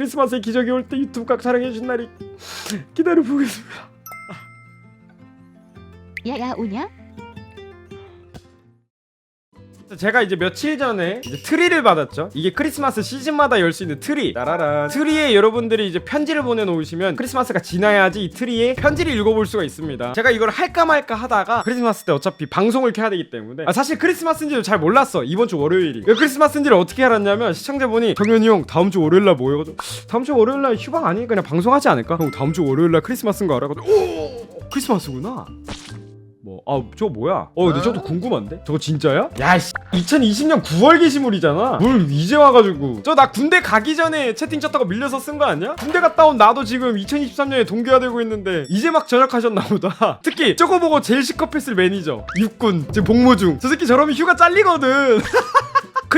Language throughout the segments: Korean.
크리스마스에 기적이 올 때 유튜브 각 촬영해준 날이 기다려 보겠습니다. 야야 오냐? 제가 이제 며칠 전에 이제 트리를 받았죠. 이게 크리스마스 시즌마다 열 수 있는 트리. 따라란. 트리에 여러분들이 이제 편지를 보내놓으시면 크리스마스가 지나야지 이 트리에 편지를 읽어볼 수가 있습니다. 제가 이걸 할까 말까 하다가 크리스마스 때 어차피 방송을 켜야 되기 때문에 아, 사실 크리스마스인지도 잘 몰랐어. 이번 주 월요일이. 왜 크리스마스인지를 어떻게 알았냐면 시청자분이 정현이 형 다음 주 월요일 날 뭐예요? 다음 주 월요일 날 휴방 아니니까 그냥 방송하지 않을까? 형 다음 주 월요일 날 크리스마스인 거 알아? 오 크리스마스구나. 뭐, 아, 저거 뭐야? 어, 근데 저도 궁금한데? 저거 진짜야? 야, 씨. 2020년 9월 게시물이잖아. 뭘 이제 와가지고. 저 나 군대 가기 전에 채팅 쳤다가 밀려서 쓴 거 아니야? 군대 갔다 온 나도 지금 2023년에 동기화되고 있는데, 이제 막 전역하셨나 보다. 특히, 저거 보고 제일 시커했을 매니저. 육군. 지금 복무 중. 저 새끼 저러면 휴가 잘리거든.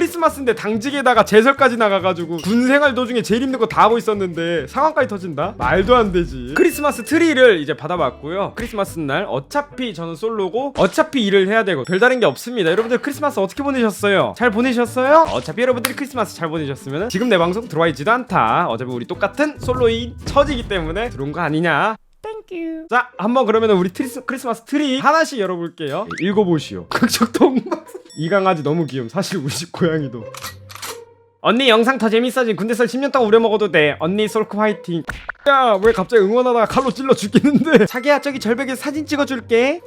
크리스마스인데 당직에다가 제설까지 나가가지고 군 생활 도중에 제일 힘든 거 다 하고 있었는데 상황까지 터진다? 말도 안 되지. 크리스마스 트리를 이제 받아봤고요. 크리스마스 날 어차피 저는 솔로고 어차피 일을 해야 되고 별다른 게 없습니다. 여러분들 크리스마스 어떻게 보내셨어요? 잘 보내셨어요? 어차피 여러분들이 크리스마스 잘 보내셨으면 지금 내 방송 들어와 있지도 않다. 어차피 우리 똑같은 솔로인 처지기 때문에 들어온 거 아니냐? 땡큐. 자, 한번 그러면 우리 트리스, 크리스마스 트리 하나씩 열어볼게요. 읽어보시오. 극적 동. 이 강아지 너무 귀여움. 사실 우리 집 고양이도. 언니 영상 더 재밌어진 군대 썰 10년 동안 우려 먹어도 돼. 언니 솔크 화이팅. 야 왜 갑자기 응원하다가 칼로 찔러 죽겠는데? 자기야 저기 절벽에 사진 찍어줄게.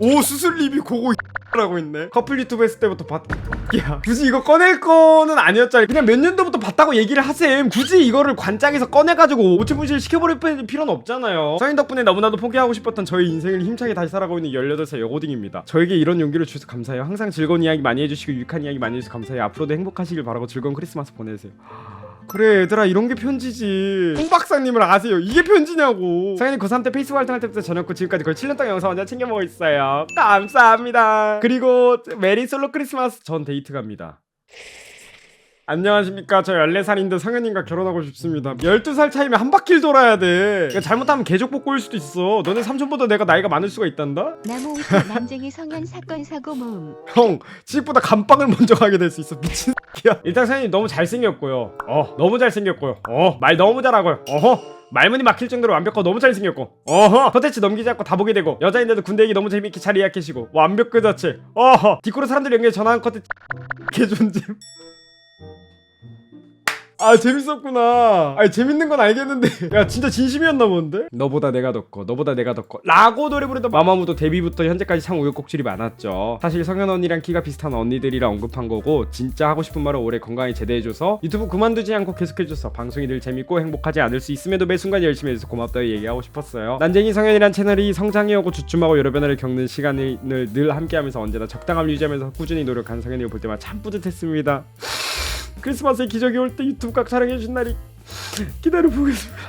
오 수술 리뷰 고고 라고 있네. 커플 유튜브 했을 때부터 봤... 야. 굳이 이거 꺼낼 거는 아니었잖아. 그냥 몇 년도부터 봤다고 얘기를 하셈. 굳이 이거를 관짝에서 꺼내가지고 오체분실 시켜버릴 필요는 없잖아요. 성인 덕분에 너무나도 포기하고 싶었던 저희 인생을 힘차게 다시 살아가고 있는 18살 여고딩입니다. 저에게 이런 용기를 주셔서 감사해요. 항상 즐거운 이야기 많이 해주시고 유익한 이야기 많이 해주셔서 감사해요. 앞으로도 행복하시길 바라고 즐거운 크리스마스 보내세요 그래 얘들아 이런 게 편지지. 홍 박사님을 아세요? 이게 편지냐고. 성현이 고3 때 페이스북 활동할 때부터 후 지금까지 거의 7년 동안 영상 완전 챙겨 먹고 있어요. 감사합니다. 그리고 메리 솔로 크리스마스 전 데이트 갑니다 안녕하십니까. 저 14살인데 성현님과 결혼하고 싶습니다. 12살 차이면 한 바퀴를 돌아야 돼. 그러니까 잘못하면 개족보 꼬일 수도 있어. 너네 삼촌보다 내가 나이가 많을 수가 있단다? 나무 위키 남쟁이 성현 사건 사고 모음 형 지식보다 감방을 먼저 가게 될 수 있어. 미친 새끼야. 일단 선생님 너무 잘생겼고요. 어 너무 잘생겼고요. 어 말 너무 잘하고요. 어허 말문이 막힐 정도로 완벽하고 너무 잘생겼고. 어허 컨텐츠 넘기지 않고 다 보게 되고 여자인데도 군대 얘기 너무 재밌게 잘 이야기하시고 완벽 그 자체. 어허 디코로 사람들 연결 전화한 컨텐츠 개존잼 아 재밌었구나. 아니 재밌는 건 알겠는데. 야 진짜 진심이었나 본데? 너보다 내가 더 커 너보다 내가 더 커. 라고 노래 부르던 마마무도 데뷔부터 현재까지 참 우여곡절이 많았죠. 사실 성현 언니랑 키가 비슷한 언니들이라 언급한 거고 진짜 하고 싶은 말을 올해 건강히 제대해줘서 유튜브 그만두지 않고 계속해줘서 방송이 늘 재밌고 행복하지 않을 수 있음에도 매 순간 열심히 해줘서 고맙다고 얘기하고 싶었어요. 난쟁이 성현이란 채널이 성장해 오고 주춤하고 여러 변화를 겪는 시간을 늘 함께하면서 언제나 적당함을 유지하면서 꾸준히 노력한 성현이를 볼 때마다 참 뿌듯했습니다 크리스마스에 기적이 올 때 유튜브 각 촬영해준 날이 기다려 보겠습니다.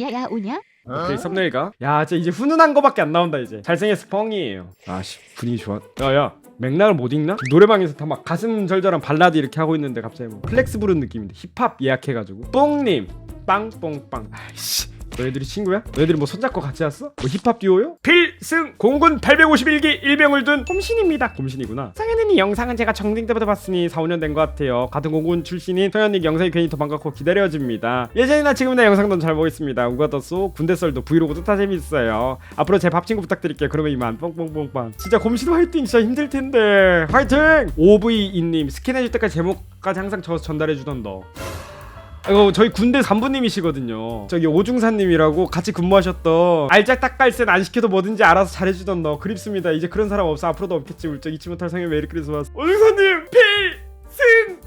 야야 오냐? 오케이 썸네일가. 야, 진짜 이제 훈훈한 거밖에 안 나온다 이제. 잘생겨서 뻥이에요. 아씨 분위기 좋아. 야야. 맥락을 못 읽나? 노래방에서 다 막 가슴 절절한 발라드 이렇게 하고 있는데 갑자기 뭐 플렉스 부르는 느낌인데 힙합 예약해가지고 뽕님 빵뽕빵 아이씨 너희들이 친구야? 너희들이 뭐 손잡고 같이 왔어? 뭐 힙합 듀오요? 필승 공군 851기 일병을 둔 곰신입니다. 곰신이구나. 상현이 영상은 제가 정등 때부터 봤으니 4, 5년 된 것 같아요. 같은 공군 출신인 성현이 영상이 괜히 더 반갑고 기다려집니다. 예전이나 지금이나 영상도 잘 보겠습니다. 우가 떴소 군대 썰도 브이로그도 다 재밌어요. 앞으로 제 밥 친구 부탁드릴게요. 그러면 이만 뽕뽕뽕빵 진짜 곰신 화이팅! 진짜 힘들 텐데. 화이팅! OVE님 스캔해줄 때까지 제목까지 항상 저 전달해주던 너 이거 저희 군대 간부님이시거든요. 저기 오중사님이라고 같이 근무하셨던 알짝 닭갈센 안 시켜도 뭐든지 알아서 잘해주던 너 그립습니다. 이제 그런 사람 없어 앞으로도 없겠지 울적 잊지 못할 성의 메리 크리스마스. 오중사님 필승.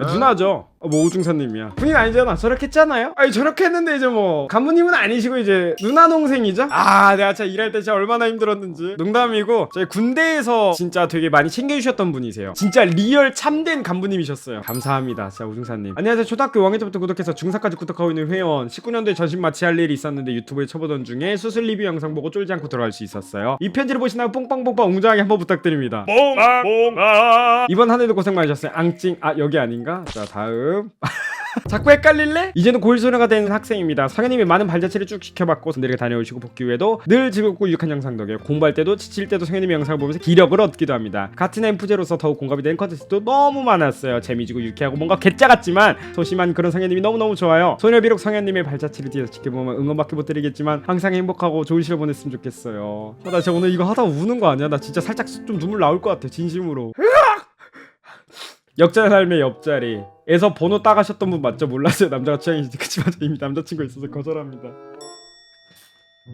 아, 누나죠. 어, 뭐 오중사님이야. 군인 아니잖아. 저렇게 했잖아요. 아니 저렇게 했는데 이제 뭐 간부님은 아니시고 이제 누나 동생이죠. 아 내가 진짜 일할 때 진짜 얼마나 힘들었는지. 농담이고 저희 군대에서 진짜 되게 많이 챙겨주셨던 분이세요. 진짜 리얼 참된 간부님이셨어요. 감사합니다. 진짜 오중사님. 안녕하세요. 초등학교 5학년 때부터 구독해서 중사까지 구독하고 있는 회원. 19년도에 전신 마취할 일이 있었는데 유튜브에 쳐보던 중에 수술 리뷰 영상 보고 쫄지 않고 들어갈 수 있었어요. 이 편지를 보시나요? 뽕빵뽕빵 웅장하게 한번 부탁드립니다. 뽕빵뽕빵 이번 한 해도 고생 많으셨어요. 앙찡. 아 여기 아닌가? 자 다음. 자꾸 헷갈릴래? 이제는 고1 소녀가 된 학생입니다. 성현님이 많은 발자취를 쭉 지켜봤고 군대를 다녀오시고 복귀 후에도 늘 즐겁고 유익한 영상 덕에 공부할 때도 지칠 때도 성현님의 영상을 보면서 기력을 얻기도 합니다. 같은 엠프제로서 더욱 공감이 되는 컨텐츠도 너무 많았어요. 재미지고 유쾌하고 뭔가 괴짜 같지만 소심한 그런 성현님이 너무너무 좋아요. 소녀 비록 성현님의 발자취를 뒤에서 지켜보면 응원밖에 못 드리겠지만 항상 행복하고 좋은 시절 보냈으면 좋겠어요. 어, 나 진짜 오늘 이거 하다 우는 거 아니야? 나 진짜 살짝 좀 눈물 나올 것 같아 진심으로. 역전의 삶의 옆자리 에서 번호 따가셨던 분 맞죠? 몰랐어요. 남자가 취향이지 그치만 저 이미 남자친구 있어서 거절합니다.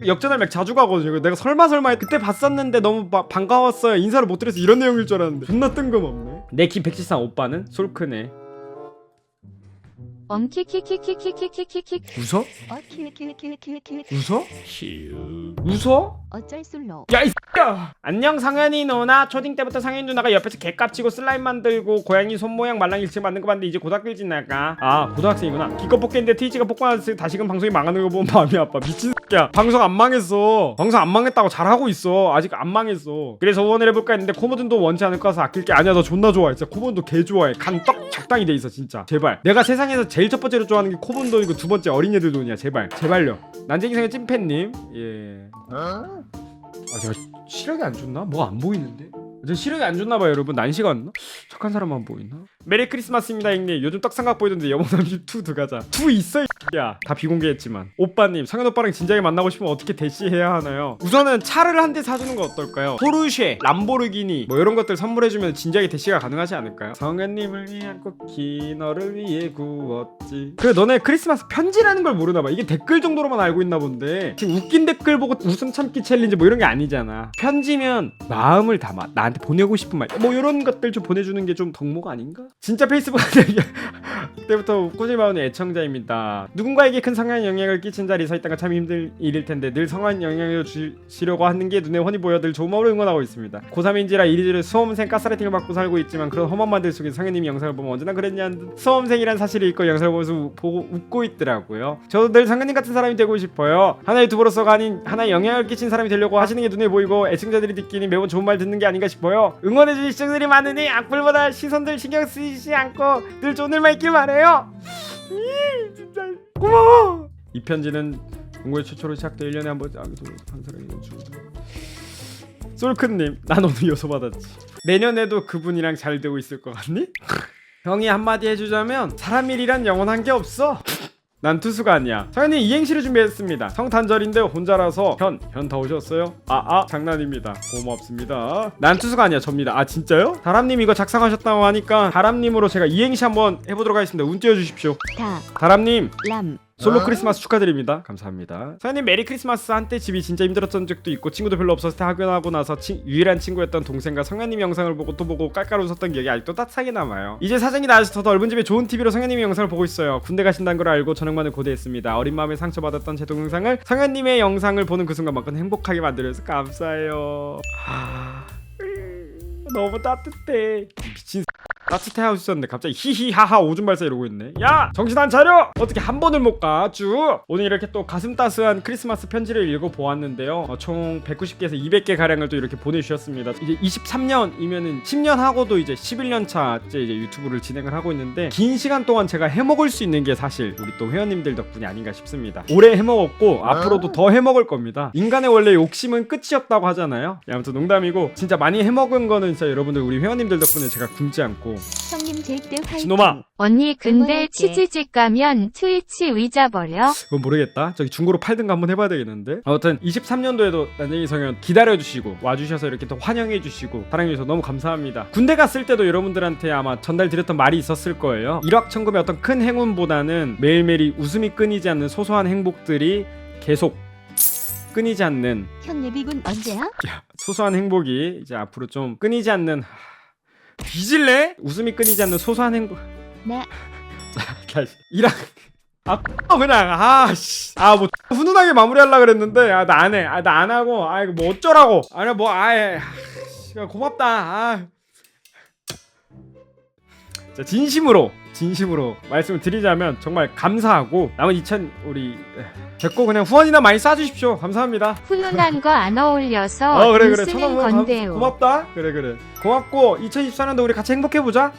역전의 맥 자주 가거든요. 내가 설마 설마 했- 그때 봤었는데 너무 바- 반가웠어요. 인사를 못 드려서 이런 내용일 줄 알았는데 존나 뜬금없네. 내키 173 오빠는 솔크네 엄키키키키키키키키키 웃어? 어 킬킬킬킬킬 웃어? 웃어? 어쩔 술로 야, 이 X야! 안녕, 상현이 누나. 초딩 때부터 상현이 누나가 옆에서 개깝치고 슬라임 만들고 고양이 손 모양 말랑 일치 만든 거 봤는데 이제 고등학교 지나가. 아, 고등학생이구나. 기껏 뽑겠는데 트위치가 폭발해서 다시금 방송이 망하는 거 보면 마음이 아파. 미친 야. 방송 안 망했어. 방송 안 망했다고 잘하고 있어. 아직 안 망했어. 그래서 후원을 해볼까 했는데 코모든도 원치 않을 거라서 아낄 게 아니야. 너 존나 좋아해. 진짜 코모든도 개 좋아해. 간 떡 적당히 돼 있어, 진짜. 제발. 내가 세상에서 제일 첫 번째로 좋아하는 게 코모든이고 두 번째 어린이들 돈이야. 제발. 제발요. 난쟁이상의 찐팬님. 예. 아 제가 시력이 안 좋나? 뭐가 안 보이는데? 제 시력이 안 좋나 봐요 여러분 난시가 왔나? 착한 사람만 보이나? 메리 크리스마스입니다 형님 요즘 떡상각 보이던데 여몽 32 들어가자 2 있어 야 다 비공개했지만 오빠님 성현 오빠랑 진작에 만나고 싶으면 어떻게 대시해야 하나요? 우선은 차를 한 대 사주는 거 어떨까요? 포르쉐, 람보르기니 뭐 이런 것들 선물해주면 진작에 대시가 가능하지 않을까요? 성현님을 위한 쿠키 너를 위해 구웠지 그래 너네 크리스마스 편지라는 걸 모르나 봐 이게 댓글 정도로만 알고 있나 본데 지금 웃긴 댓글 보고 웃음 참기 챌린지 뭐 이런 게 아니잖아 편지면 마음을 담아 나한테 보내고 싶은 말 뭐 이런 것들 좀 보내주는 게 좀 덕목 아닌가? 진짜 페이스북 그때부터 꾸준히 봐오는 애청자입니다. 누군가에게 큰 성한 영향을 끼친 자리에 서 있다가 참 힘들 일일 텐데 늘 성한 영향을 주시려고 하는 게 눈에 훤히 보여 늘 좋은 마음으로 응원하고 있습니다. 고3인지라 이리저리 수험생 가스라이팅을 받고 살고 있지만 그런 험한 말들 속에 성현님이 영상을 보면 언제나 그랬냐는 수험생이란 사실을 잊고 영상을 보면서 우- 보고 웃고 있더라고요. 저도 늘 성현님 같은 사람이 되고 싶어요. 하나의 유튜버로서가 아닌 하나의 영향을 끼친 사람이 되려고 하시는 게 눈에 보이고 애청자들이 듣기니 매번 좋은 말 듣는 게 아닌가 싶어요. 응원해주신 시청자들이 많으니 악플보다 시선들 신경 쓰이지 않고 늘 좋은 일만 있길 바래요. 이, 진짜 고마워. 이 편지는 공고의 최초로 시작돼 1년에 한번 아기도 한 사람이 주 솔크님 난 오늘 요소 받았지 내년에도 그분이랑 잘 되고 있을 것 같니? 형이 한마디 해주자면 사람 일이란 영원한 게 없어 난 투수가 아니야. 당연히 이행시를 준비했습니다. 성탄절인데 혼자라서 현, 현 다 오셨어요? 아 아 장난입니다. 고맙습니다. 난 투수가 아니야 접니다. 아 진짜요? 다람님 이거 작성하셨다고 하니까 다람님으로 제가 이행시 한번 해보도록 하겠습니다. 운 띄워주십시오. 다람님. 다람 솔로 크리스마스 축하드립니다. 감사합니다. 사장님 메리 크리스마스 한때 집이 진짜 힘들었던 적도 있고 친구도 별로 없었을 때 학교나고 나서 친- 유일한 친구였던 동생과 성현님 영상을 보고 또 보고 깔깔 웃었던 기억이 아직도 따뜻하게 남아요. 이제 사정이 나아서 더 넓은 집에 좋은 TV로 성현님의 영상을 보고 있어요. 군대 가신다는 걸 알고 저녁만을 고대했습니다. 어린 마음에 상처받았던 제 동영상을 성현님의 영상을 보는 그 순간만큼 행복하게 만들어서 감사해요. 아, 음, 너무 따뜻해. 미친 따뜻해 하고 있었는데 갑자기 히히하하 오줌 발사 이러고 있네. 야! 정신 안 차려! 어떻게 한 번을 못 가 쭉! 오늘 이렇게 또 가슴 따스한 크리스마스 편지를 읽어보았는데요. 어, 총 190개에서 200개 가량을 또 이렇게 보내주셨습니다. 이제 23년이면은 10년 하고도 이제 11년 차째 이제 유튜브를 진행을 하고 있는데 긴 시간 동안 제가 해먹을 수 있는 게 사실 우리 또 회원님들 덕분이 아닌가 싶습니다. 오래 해먹었고 앞으로도 더 해먹을 겁니다. 인간의 원래 욕심은 끝이 없다고 하잖아요. 야, 아무튼 농담이고 진짜 많이 해먹은 거는 진짜 여러분들 우리 회원님들 덕분에 제가 굶지 않고 형님 제때 화이팅 진놈아 언니 근데 응원할게. 치즈집 가면 트위치 의자 버려? 그건 모르겠다. 저기 중고로 팔든가 한번 해봐야 되겠는데. 아무튼 23년도에도 난쟁이 성현 기다려주시고 와주셔서 이렇게 또 환영해주시고 사랑해주셔서 너무 감사합니다. 군대 갔을 때도 여러분들한테 아마 전달드렸던 말이 있었을 거예요. 일확천금의 어떤 큰 행운보다는 매일매일이 웃음이 끊이지 않는 소소한 행복들이 계속 끊이지 않는 형 예비군 언제야? 야, 소소한 행복이 이제 앞으로 좀 끊이지 않는 하, 뒤질래? 웃음이 끊이지 않는 소소한 행복. 네. 다시. 일학 아 그냥. 아씨. 아 뭐 훈훈하게 마무리하려 그랬는데. 아 나 안 해. 아 나 안 하고. 아 이거 뭐 어쩌라고. 아니 뭐 아예. 고맙다. 아. 자, 진심으로 진심으로 말씀을 드리자면 정말 감사하고 남은 2000 우리 에, 됐고 그냥 후원이나 많이 쏴주십시오. 감사합니다. 훈훈한 거 안 어울려서 어 그래 그래. 쓰는 천원 건데요. 고맙다. 그래 그래. 고맙고 2024년도 우리 같이 행복해 보자